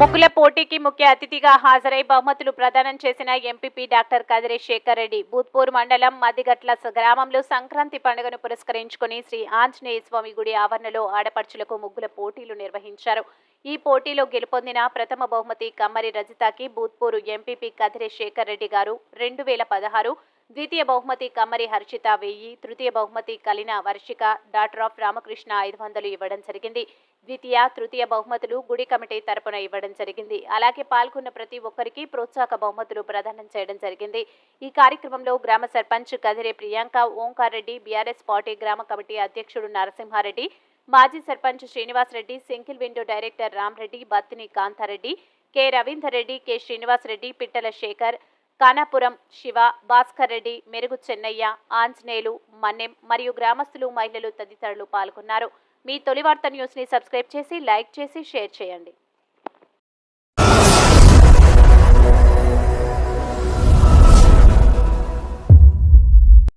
ముగ్గుల పోటీకి ముఖ్య అతిథిగా హాజరై బహుమతులు ప్రదానం చేసిన ఎంపీపీ డాక్టర్ కదిరి శేఖర్ రెడ్డి భూత్పూర్ మండలం మదిగట్ల గ్రామంలో సంక్రాంతి పండుగను పురస్కరించుకుని శ్రీ ఆంజనేయ స్వామి గుడి ఆవరణలో ఆడపడుచులకు ముగ్గుల పోటీలు నిర్వహించారు. ఈ పోటీలో గెలుపొందిన ప్రథమ బహుమతి కమ్మరి రజితకి భూత్పూర్ ఎంపీపీ కదిరి శేఖర్ రెడ్డి గారు రెండు వేల పదహారు ద్వితీయ బహుమతి కమ్మరి హర్షిత వెయ్యి తృతీయ బహుమతి కలిన వర్షిక డాక్టర్ ఆఫ్ రామకృష్ణ ఐదు వందలు ఇవ్వడం జరిగింది. ద్వితీయ తృతీయ బహుమతులు గుడి కమిటీ తరపున ఇవ్వడం జరిగింది. అలాగే పాల్గొన్న ప్రతి ఒక్కరికి ప్రోత్సాహక బహుమతులు ప్రదానం చేయడం జరిగింది. ఈ కార్యక్రమంలో గ్రామ సర్పంచ్ కదిరే ప్రియాంక ఓంకారెడ్డి బీఆర్ఎస్ పార్టీ గ్రామ కమిటీ అధ్యక్షుడు నరసింహారెడ్డి మాజీ sarpanch Srinivas Reddy single window director Ramreddy Battini Kantareddy K Ravinder Reddy K Srinivas Reddy Pittala Shekhar Kanapuram Shiva Bhaskar Reddy Merugu Chennaiah Anjaneyulu Mannem మరియు గ్రామస్తులు మహిళలు తదితరులు పాల్గొన్నారు. మీ తొలి వార్త న్యూస్ని సబ్స్క్రైబ్ చేసి లైక్ చేసి షేర్ చేయండి.